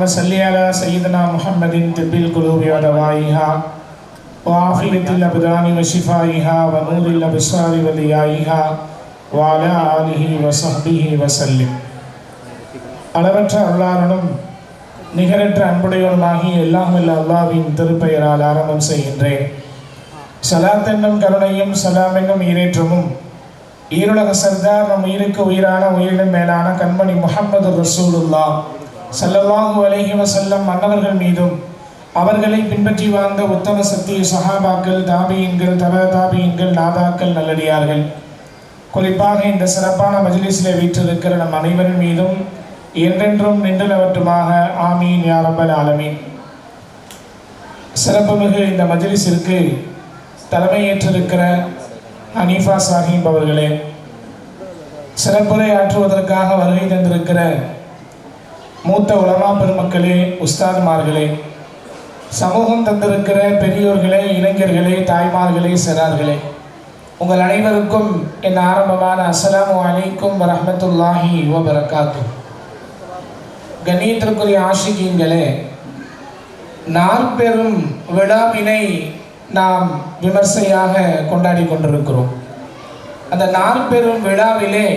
اللهم صل على سيدنا محمد طب القلوب ودوائها وعافية الأبدان وشفائها ونور الأبصار وليائها وعلى آله وصحبه وسلم அளவற்ற அருளாளனும் நிகரற்ற அன்புடையவனுமாகி எல்லாம் வல்ல அல்லாவின் திருப்பெயரால் ஆரம்பம் செய்கின்றேன் சலாத் என்னும் கருணையும் சலாம் என்னும் ஈரேற்றமும் ஈருலக சர்தார் நம் உயிருக்கு உயிரான உயிரினும் மேலான கண்மணி முஹம்மது ரசூலுல்லா ஸல்லல்லாஹு அலைஹி வஸல்லம் மன்னவர்கள் மீதும் அவர்களை பின்பற்றி வாழ்ந்த உத்தம சத்திய சஹாபாக்கள் தாபியின்கள் தப தாபியின்கள் நாதாக்கள் நல்லடியார்கள். குறிப்பாக இந்த சிறப்பான மஜ்லிஸில் வீற்றிருக்கிற நம் அனைவரின் மீதும் என்றென்றும் நின்றனவற்றுமாக ஆமீன் யாரம்பல் ஆலமீன். சிறப்புமிகு இந்த மஜ்லிஸிற்கு தலைமையேற்றிருக்கிற ஹனீஃபா சாஹிப் அவர்களே சிறப்புரை ஆற்றுவதற்காக வருகை தந்திருக்கிற மூத்த உலமா பெருமக்களே உஸ்தாதுமார்களே சமூகம் தந்திருக்கிற பெரியோர்களே இளைஞர்களே தாய்மார்களே சிறார்களே உங்கள் அனைவருக்கும் என் ஆரம்பமான அஸ்லாம் அலைக்கும் வரமத்துல்லாஹி வபரகாத்து. கண்ணியத்திற்குரிய ஆஷிகீன்களே நாற்பெரும் விழாவினை நாம் விமர்சையாக கொண்டாடி கொண்டிருக்கிறோம். அந்த நாற்பெரும் விழாவிலே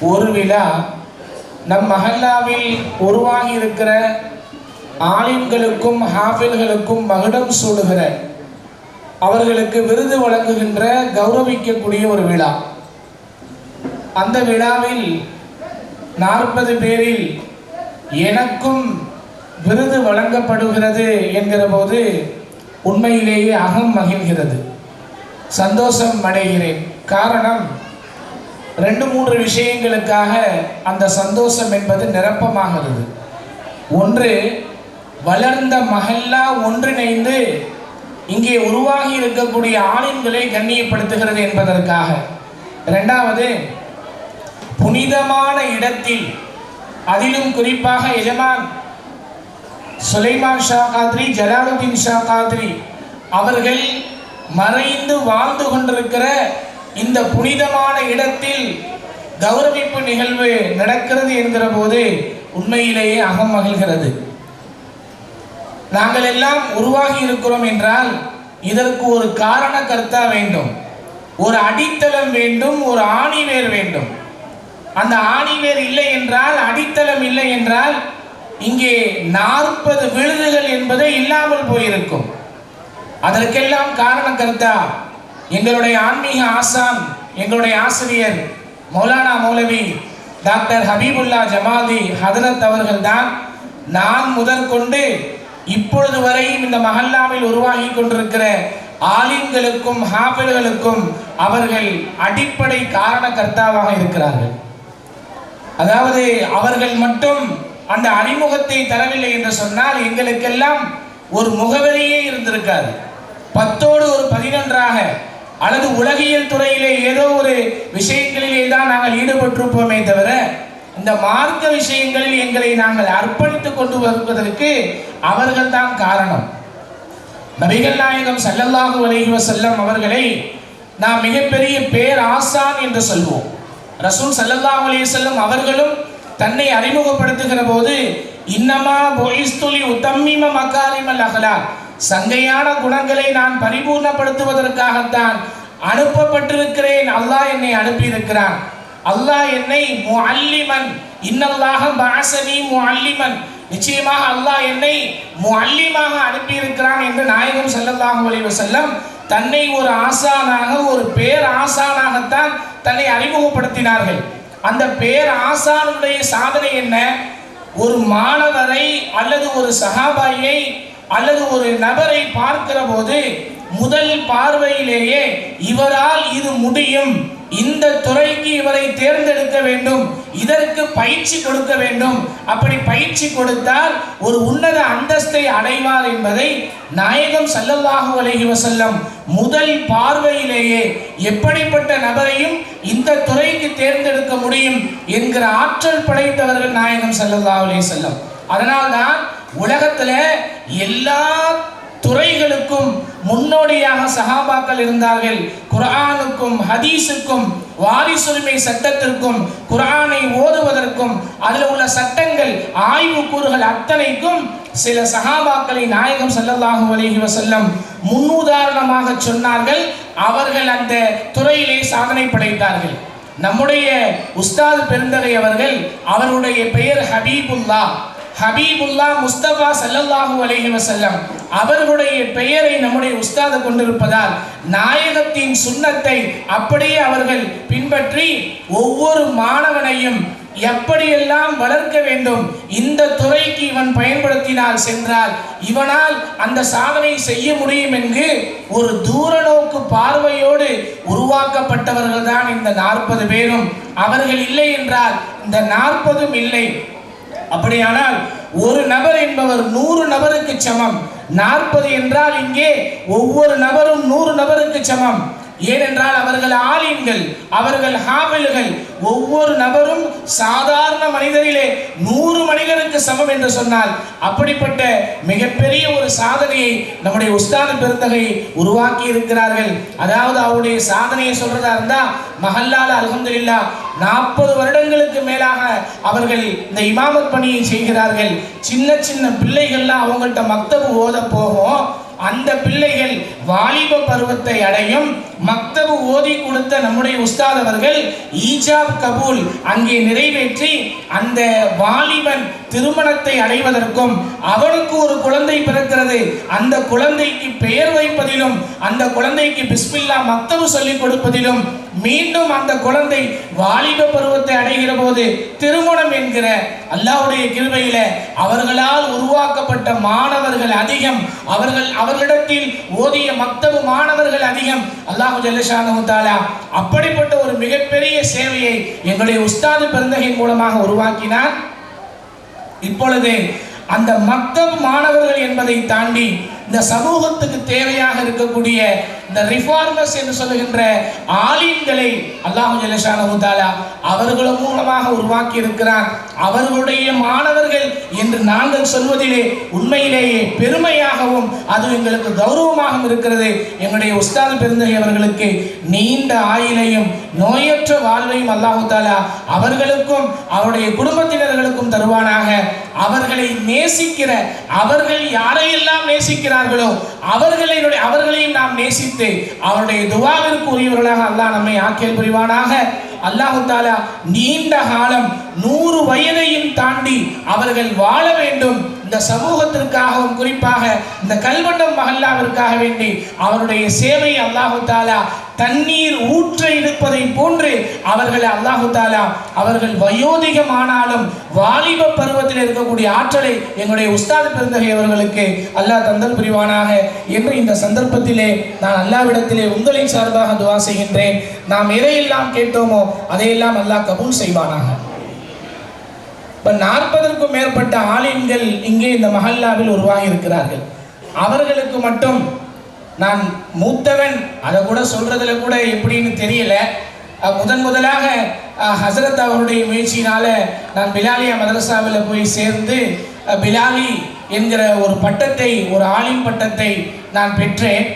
ஒரு விழா நம் மஹல்லாவில் உருவாகி இருக்கிற ஆலிம்களுக்கும் ஹாஃபில்களுக்கும் மகுடம் சூடுகிற அவர்களுக்கு விருது வழங்குகின்ற கௌரவிக்கக்கூடிய ஒரு விழா. அந்த விழாவில் நாற்பது பேரில் எனக்கும் விருது வழங்கப்படுகிறது என்கிற போது உண்மையிலேயே அகம் மகிழ்கிறது. சந்தோஷம் அடைகிறேன். காரணம் ரெண்டு மூன்று விஷயங்களுக்காக அந்த சந்தோஷம் என்பது நிரப்பமாகிறது. ஒன்று வளர்ந்த மகல்லா ஒன்றிணைந்து இங்கே உருவாகி இருக்கக்கூடிய ஆணின்களை கண்ணியப்படுத்துகிறது என்பதற்காக. இரண்டாவது புனிதமான இடத்தில் அதிலும் குறிப்பாக எஜமான் சுலைமான் ஷா காத்ரி ஜலாலுதீன் ஷா காத்ரி அவர்கள் மறைந்து வாழ்ந்து கொண்டிருக்கிற இந்த புனிதமான இடத்தில் கௌரவிப்பு நிகழ்வு நடக்கிறது என்கிற போது உண்மையிலேயே அகம் மகிழ்கிறது. நாங்கள் எல்லாம் உருவாகி இருக்கிறோம் என்றால் இதற்கு ஒரு காரண கர்த்தா வேண்டும். ஒரு அடித்தளம் வேண்டும் ஒரு ஆணிவேர் வேண்டும். அந்த ஆணிவேர் இல்லை என்றால் அடித்தளம் இல்லை என்றால் இங்கே நாற்பது விழுதுகள் என்பது இல்லாமல் போயிருக்கும். அதற்கெல்லாம் காரண கர்த்தா எங்களுடைய ஆன்மீக ஆசான் எங்களுடைய ஆசிரியர் மௌலானா மௌலவி டாக்டர் ஹபீபுல்லா ஜமாதி ஹதரத் அவர்கள் தான் நான் முதற்கொண்டு இப்பொழுது வரையும் இந்த மஹல்லாவில் உருவாகி கொண்டிருக்கிற ஆலிம்களுக்கும் ஹாஃபில்களுக்கும் அவர்கள் அடிப்படை காரண கர்த்தாவாக இருக்கிறார்கள். அதாவது அவர்கள் மட்டும் அந்த அறிமுகத்தை தரவில்லை என்று சொன்னால் எங்களுக்கெல்லாம் ஒரு முகவரியே இருந்திருக்காது. பத்தோடு ஒரு பதினொன்றாக அல்லது உலகியல் துறையிலே ஏதோ ஒரு விஷயங்களிலே தான் நாங்கள் ஈடுபட்டிருப்போமே தவிர இந்த மார்க்க விஷயங்களில் எங்களை நாங்கள் அர்ப்பணித்துக் கொண்டு வருவதற்கு அவர்கள் தான் காரணம். நபிகள் நாயகம் ஸல்லல்லாஹு அலைஹி செல்லம் அவர்களை நாம் மிகப்பெரிய பேர் ஆசான் என்று சொல்வோம். ரசூல் ஸல்லல்லாஹு அலைஹி செல்லும் அவர்களும் தன்னை அறிமுகப்படுத்துகிற போது இன்னமா பொய்ஸ்துலி உத்தம்மிம மக்காரிமல் அகலா சங்கையான குணங்களை நான் பரிபூர்ணப்படுத்துவதற்காகத்தான் அனுப்பப்பட்டிருக்கிறேன். அல்லாஹ் என்னை அனுப்பியிருக்கிறான். அல்லாஹ் என்னை முஅல்லிமன் இன்னல்லாஹ பாசனி முஅல்லிமன். நிச்சயமாக அல்லாஹ் என்னை முஅல்லிமாக அனுப்பியிருக்கிறான் என்று நாயகம் செல்லல்லாஹு அலைஹி வஸல்லம் தன்னை ஒரு ஆசானாக ஒரு பேர் ஆசானாகத்தான் தன்னை அறிமுகப்படுத்தினார்கள். அந்த பேர் ஆசானுடைய சாதனை என்ன? ஒரு மாணவரை அல்லது ஒரு சகாபாயை அல்லது ஒரு நபரை பார்க்கிற போது முதல் பார்வையிலேயே இவரால் இது முடியும். இந்த துறைக்கு இவரை தேர்ந்தெடுக்க வேண்டும். இதற்கு பயிற்சி கொடுக்க வேண்டும். அப்படி பயிற்சி கொடுத்தால் ஒரு உன்னத அந்தஸ்தை அடைவார் என்பதை நாயகம் ஸல்லல்லாஹு அலைஹி வசல்லம் முதல் பார்வையிலேயே எப்படிப்பட்ட நபரையும் இந்த துறைக்கு தேர்ந்தெடுக்க முடியும் என்கிற ஆற்றல் படைத்தவர்கள் நாயகம் ஸல்லல்லாஹு அலைஹி செல்லம் அதனால்தான் உலகத்தில் எல்லா துறைகளுக்கும் முன்னோடியாக சஹாபாக்கள் இருந்தார்கள். குரானுக்கும் ஹதீஸுக்கும் வாரிசுரிமை சட்டத்திற்கும் குர்ஆனை ஓதுவதற்கும் அதில் உள்ள சட்டங்கள் ஆய்வு கூறுகள் அத்தனைக்கும் சில சகாபாக்களை நாயகம் ஸல்லல்லாஹு அலைஹி வசல்லம் முன்னுதாரணமாக சொன்னார்கள். அவர்கள் அந்த துறையிலே சாதனை படைத்தார்கள். நம்முடைய உஸ்தாத் பெருந்தகை அவர்கள் அவருடைய பெயர் ஹபீபுல்லா. ஹபீபுல்லா முஸ்தபா ஸல்லல்லாஹு அலஹி வசல்லம் அவர்களுடைய பெயரை நம்முடைய உஸ்தாது கொண்டிருப்பதால் நாயகத்தின் சுண்ணத்தை அப்படியே அவர்கள் பின்பற்றி ஒவ்வொரு மாணவனையும் எப்படியெல்லாம் வளர்க்க வேண்டும் இந்த துறைக்கு இவன் பயன்படுத்தினால் சென்றால் இவனால் அந்த சாதனை செய்ய முடியும் என்று ஒரு தூரநோக்கு பார்வையோடு உருவாக்கப்பட்டவர்கள் தான் இந்த நாற்பது பேரும். அவர்கள் இல்லை என்றால் இந்த நாற்பதும் இல்லை. அப்படியானால் ஒரு நபர் என்பவர் நூறு நபருக்கு சமம். நாற்பது என்றால் இங்கே ஒவ்வொரு நபரும் நூறு நபருக்கு சமம். ஏனென்றால் அவர்கள் ஆலிம்கள் அவர்கள் ஹாபில்கள் ஒவ்வொரு நபரும் சாதாரண மனிதரிலே நூறு மனிதருக்கு சமம் என்று சொன்னால் அப்படிப்பட்ட மிகப்பெரிய ஒரு சாதனையை நம்முடைய உஸ்தான பெருந்தகை உருவாக்கி இருக்கிறார்கள். அதாவது அவருடைய சாதனையை சொல்றதா இருந்தா மஹல்லால் அல்ஹம்துலில்லா நாற்பது வருடங்களுக்கு மேலாக அவர்கள் இந்த இமாமத் பணியை செய்கிறார்கள். சின்ன சின்ன பிள்ளைகள்லாம் அவங்கள்ட்ட மக்தபு ஓத போகும். அந்த பிள்ளைகள் வாலிப பருவத்தை அடையும். மக்தபு ஓதி கொடுத்த நம்முடைய உஸ்தாத் அவர்கள் ஈஜாப் கபூல் அங்கே நிறைவேற்றி அந்த வாலிபன் திருமணத்தை அடைவதற்கும் அவனுக்கு ஒரு குழந்தை பிறக்கிறது. அந்த குழந்தைக்கு பெயர் வைப்பதிலும் அந்த குழந்தைக்கு பிஸ்மில்லா மக்தபு சொல்லிக் கொடுப்பதிலும் மீண்டும் அந்த குழந்தை வாலிப பருவத்தை அடைகிற போது திருமணம் என்கிற அல்லாவுடைய கிருபையில அவர்களால் உருவாக்கப்பட்ட மாணவர்கள் அதிகம். அவர்கள் அவர்களிடத்தில் ஓதிய மக்தபு மாணவர்கள் அதிகம். அல்லாஹு ஜல்லஷானு அப்படிப்பட்ட ஒரு மிகப்பெரிய சேவையை எங்களுடைய உஸ்தாது பிறந்தகையின் மூலமாக உருவாக்கினார். இப்பொழுது அந்த மக்தப் மாணவர்கள் என்பதை தாண்டி இந்த சமூகத்துக்கு தேவையாக இருக்கக்கூடிய இந்த ரிஃபார்மர்ஸ் என்று சொல்லுகின்ற ஆலீன்களை அல்லாஹு ஜல்லஷானு தாலா அவர்கள் மூலமாக உருவாக்கி இருக்கிறார். அவர்களுடைய மாணவர்கள் என்று நாங்கள் சொல்வதிலே உண்மையிலேயே பெருமையாகவும் அது எங்களுக்கு கௌரவமாகவும் இருக்கிறது. எங்களுடைய உஸ்தாத் பெருந்தகை அவர்களுக்கு நீண்ட ஆயிலையும் நோயற்ற வாழ்வையும் அல்லாஹு தாலா அவர்களுக்கும் அவருடைய குடும்பத்தினர்களுக்கும் தருவானாக. அவர்களை நேசிக்கிற அவர்கள் யாரையெல்லாம் இருக்கிறார்களோ அவர்களை அவர்களையும் நாம் நேசித்து அவருடைய துவாவிற்கு உரியவர்களாக அல்லாஹ் நம்மை ஆக்கியல் புரிவானாக. அல்லாஹு தாலா நீண்ட காலம் நூறு வயதையும் தாண்டி அவர்கள் வாழ வேண்டும். இந்த சமூகத்திற்காகவும் குறிப்பாக இந்த கல்வண்டம் மகல்லாவிற்காக வேண்டி அவருடைய சேவை அல்லாஹு தாலா தண்ணீர் ஊற்ற இருப்பதை போன்று அவர்களை அல்லாஹு தாலா அவர்கள் வயோதிகமானாலும் வாலிப பருவத்தில் இருக்கக்கூடிய ஆற்றலை எங்களுடைய உஸ்தாது பெருந்தகை அவர்களுக்கு அல்லாஹ் தந்தல் புரிவானாக என்று இந்த சந்தர்ப்பத்திலே நான் அல்லாவிடத்திலே உங்களின் சார்பாக துவா செய்கின்றேன். நாம் எதையெல்லாம் கேட்டோமோ அதையெல்லாம் அல்லாஹ் கபூல் செய்வானாக. இப்போ நாற்பதற்கும் மேற்பட்ட ஆலயங்கள் இங்கே இந்த மஹல்லாவில் உருவாகி இருக்கிறார்கள் அவர்களுக்கு மட்டும் நான் மூத்தவன் அதை கூட சொல்றதுல கூட எப்படின்னு தெரியல. முதன் முதலாக ஹசரத் அவருடைய முயற்சியினால நான் பிலாலியா மதரசாவில் போய் சேர்ந்து பிலாலி என்கிற ஒரு பட்டத்தை ஒரு ஆலிம் பட்டத்தை நான் பெற்றேன்.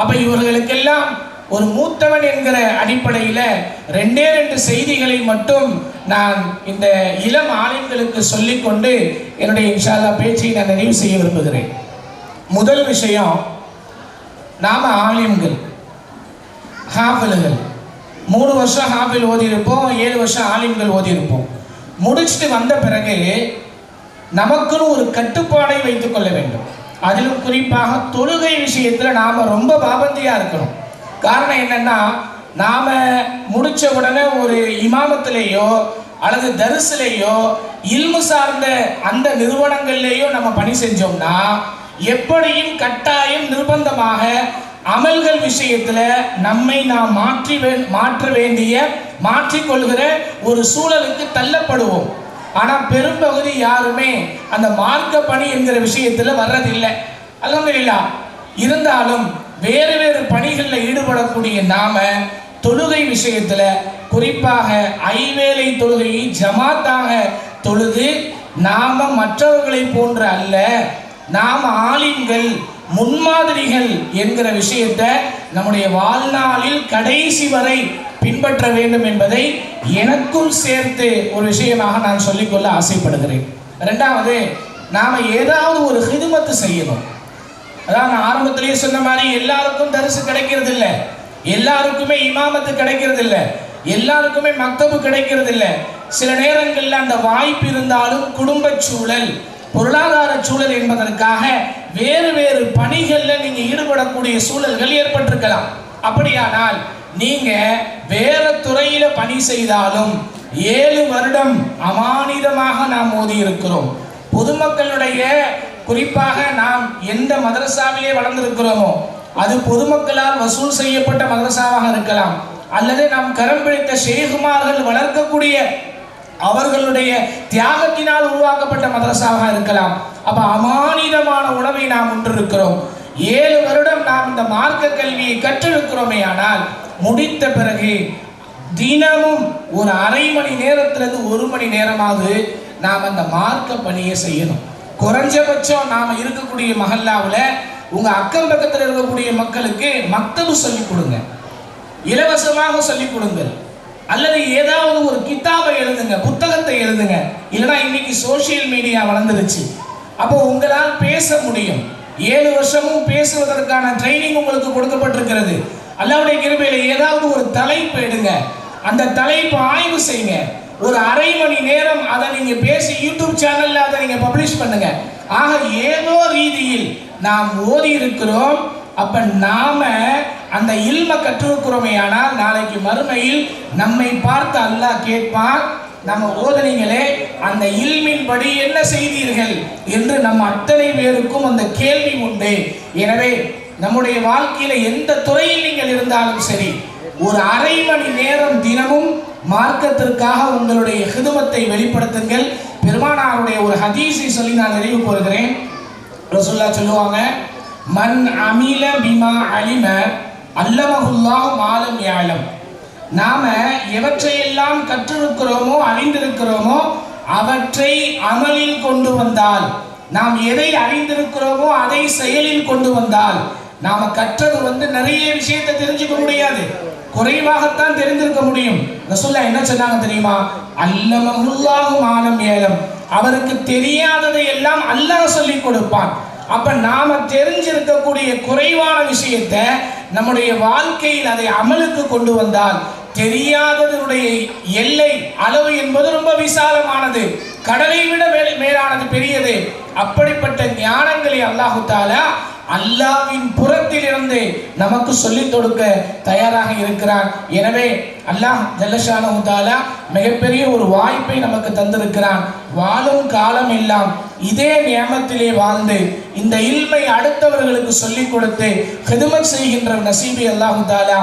அப்ப இவர்களுக்கெல்லாம் ஒரு மூத்தவன் என்கிற அடிப்படையில் ரெண்டே ரெண்டு செய்திகளை மட்டும் நான் இந்த இளம் ஆலயங்களுக்கு சொல்லிக்கொண்டு என்னுடைய இன்ஷால்லா பேச்சை நான் நிறைவு செய்ய விரும்புகிறேன். முதல் விஷயம் நாம ஆலிம்கள் ஹாஃபில்கள். மூணு வருஷம் ஹாஃபில் ஓதியிருப்போம் ஏழு வருஷம் ஆலிம்கள் ஓதியிருப்போம். முடிச்சுட்டு வந்த பிறகு நமக்குன்னு ஒரு கட்டுப்பாடை வைத்துக் கொள்ள வேண்டும். அதிலும் குறிப்பாக தொழுகை விஷயத்தில் நாம் ரொம்ப பாபந்தியாக இருக்கணும். காரணம் என்னென்னா நாம் முடித்த உடனே ஒரு இமாமத்திலேயோ அல்லது தரிசிலேயோ இல்மு சார்ந்த அந்த நிறுவனங்கள்லேயோ நம்ம பணி செஞ்சோம்னா எப்படியும் கட்டாயம் நிர்பந்தமாக அமல்கள் விஷயத்துல நம்மை நாம் மாற்றி மாற்ற வேண்டிய மாற்றிக்கொள்கிற ஒரு சூழலுக்கு தள்ளப்படுவோம். ஆனா பெரும்பகுதி யாருமே அந்த மார்க்க பணி என்கிற விஷயத்துல வர்றதில்லை. அல்ஹம்துலில்லாஹ் இருந்தாலும் வேறு வேறு பணிகளில் ஈடுபடக்கூடிய நாம தொழுகை விஷயத்துல குறிப்பாக ஐவேளை தொழுகையை ஜமாத்தாக தொழுது நாம மற்றவர்களை போன்று அல்ல நாம் ஆலிம்கள் முன்மாதிரிகள் என்கிற விஷயத்தை நம்முடைய வாழ்நாளில் கடைசி வரை பின்பற்ற வேண்டும் என்பதை எனக்கும் சேர்த்து ஒரு விஷயமாக நான் சொல்லிக்கொள்ள ஆசைப்படுகிறேன். ரெண்டாவது நாம் ஏதாவது ஒரு ஹிதுமத்து செய்யணும். அதான் நான் ஆரம்பத்திலேயே சொன்ன மாதிரி எல்லாருக்கும் தரிசு கிடைக்கிறது இல்லை எல்லாருக்குமே இமாமத்து கிடைக்கிறது இல்லை எல்லாருக்குமே மக்தபு கிடைக்கிறது இல்லை சில நேரங்களில் அந்த வாய்ப்பு இருந்தாலும் குடும்ப சூழல் பொருளாதார சூழல் என்பதற்காக வேறு வேறு பணிகளில் நீங்கள் ஈடுபடக்கூடிய சூழல்கள் ஏற்பட்டிருக்கலாம். அப்படியானால் நீங்க வேற துறையில பணி செய்தாலும் ஏழு வருடம் அமானிதமாக நாம் மோதி இருக்கிறோம். பொதுமக்களுடைய குறிப்பாக நாம் எந்த மதரசாவிலே வளர்ந்திருக்கிறோமோ அது பொதுமக்களால் வசூல் செய்யப்பட்ட மதரசாவாக இருக்கலாம். அல்லது நாம் கரம் பிடித்த ஷேகுமார்கள் வளர்க்கக்கூடிய அவர்களுடைய தியாகத்தினால் உருவாக்கப்பட்ட மதரசாவாக இருக்கலாம். அப்ப அமானிதமான உணவை நாம் உண்டிருக்கிறோம். ஏழு வருடம் நாம் இந்த மார்க்க கல்வியை கற்றிருக்கிறோமே ஆனால் முடித்த பிறகு தினமும் ஒரு அரை மணி நேரத்திலிருந்து ஒரு மணி நேரமாவது நாம் அந்த மார்க்க பணியை செய்யணும். குறைஞ்சபட்சம் நாம் இருக்கக்கூடிய மகல்லாவில் உங்கள் அக்கம் பக்கத்தில் இருக்கக்கூடிய மக்களுக்கு மக்தபு சொல்லிக் கொடுங்க. இலவசமாக சொல்லிக் கொடுங்கள். அல்லது ஏதாவது ஒரு கித்தாபை எழுதுங்க புத்தகத்தை எழுதுங்க. இல்லைன்னா இன்னைக்கு சோஷியல் மீடியா வளர்ந்துருச்சு. அப்போ உங்களால் பேச முடியும். ஏழு வருஷமும் பேசுவதற்கான ட்ரைனிங் உங்களுக்கு கொடுக்கப்பட்டிருக்கிறது. அல்லாவுடைய கிருபையில ஏதாவது ஒரு தலைப்பு எடுங்க. அந்த தலைப்பு ஆய்வு செய்யுங்க. ஒரு அரை மணி நேரம் அதை நீங்க பேசி யூடியூப் சேனல்ல அதை நீங்க பப்ளிஷ் பண்ணுங்க. ஆக ஏதோ ரீதியில் நாம் ஓதி இருக்கிறோம். அப்ப நாம அந்த இல்ம கற்றிருக்கிறோமே ஆனால் நாளைக்கு மறுமையில் நம்மை பார்த்து அல்லாஹ் கேட்பான் நம்ம ஓதனைகளே அந்த இல்மின் படி என்ன செய்தீர்கள் என்று நம்ம அத்தனை பேருக்கும் அந்த கேள்வி உண்டு. எனவே நம்முடைய வாழ்க்கையில எந்த துறையில் நீங்கள் இருந்தாலும் சரி ஒரு அரை மணி நேரம் தினமும் மார்க்கத்திற்காக உங்களுடைய ஹிதுமத்தை வெளிப்படுத்துங்கள். பெருமானாருடைய ஒரு ஹதீஸை சொல்லி நான் நிறைவு கூறுகிறேன். ரசுல்லா சொல்லுவாங்க மன் அமில பிமா அலிம அல்லமகுல்லாஹ் மாலம் யாலம் நாம எவற்றையெல்லாம் கற்றிருக்கிறோமோ அறிந்திருக்கிறோமோ அவற்றை அமலில் கொண்டு வந்தால் நாம் எதை அறிந்திருக்கிறோமோ அதை செயலில் கொண்டு வந்தால் நாம கற்றது வந்து நிறைய விஷயத்தை தெரிஞ்சுக்க முடியாது. குறைவாகத்தான் தெரிந்திருக்க முடியும். ரசூல்லா என்ன சொன்னாங்க தெரியுமா? அல்லமஹுல்லாஹு மாலம் ஏலம் அவருக்கு தெரியாததை எல்லாம் அல்லாஹ் சொல்லி கொடுப்பான். அப்ப நாம தெரிஞ்சிருக்கக்கூடிய குறைவான விஷயத்தை நம்முடைய வாழ்க்கையில் அதை அமலுக்கு கொண்டு வந்தால் தெரியாததனுடைய எல்லை அளவு என்பது ரொம்ப விசாலமானது. கடலை விட மேலானது பெரியது. அப்படிப்பட்ட ஞானங்களை அல்லாஹு தாலா அல்லாவின் புறத்திலிருந்து நமக்கு சொல்லிக் கொடுக்க தயாராக இருக்கிறான். எனவே அல்லாஹ் ஜல்லஷானு தாலா மிகப்பெரிய ஒரு வாய்ப்பை நமக்கு தந்திருக்கிறான். வாழும் காலம் எல்லாம் இதே நியமத்திலே வாழ்ந்து இந்த இல்மை அடுத்தவர்களுக்கு சொல்லிக் கொடுத்து ஹிதுமத் செய்கின்ற நசீபி அல்லாஹு தாலா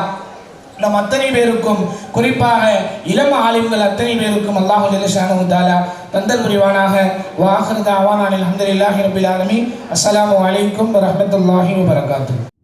நம் அத்தனை பேருக்கும் குறிப்பாக இளம் ஆலிம்கள் அத்தனை பேருக்கும் அல்லாஹு ஜல்லஷானு தாலா தந்தல் புரிவானாக. வாஹர் தாவான் அலமதுல்லாஹி ரபில் ஆலமி அஸ்லாம் அலைக்கும் வரஹ்மத்துல்லாஹி வரகாத்து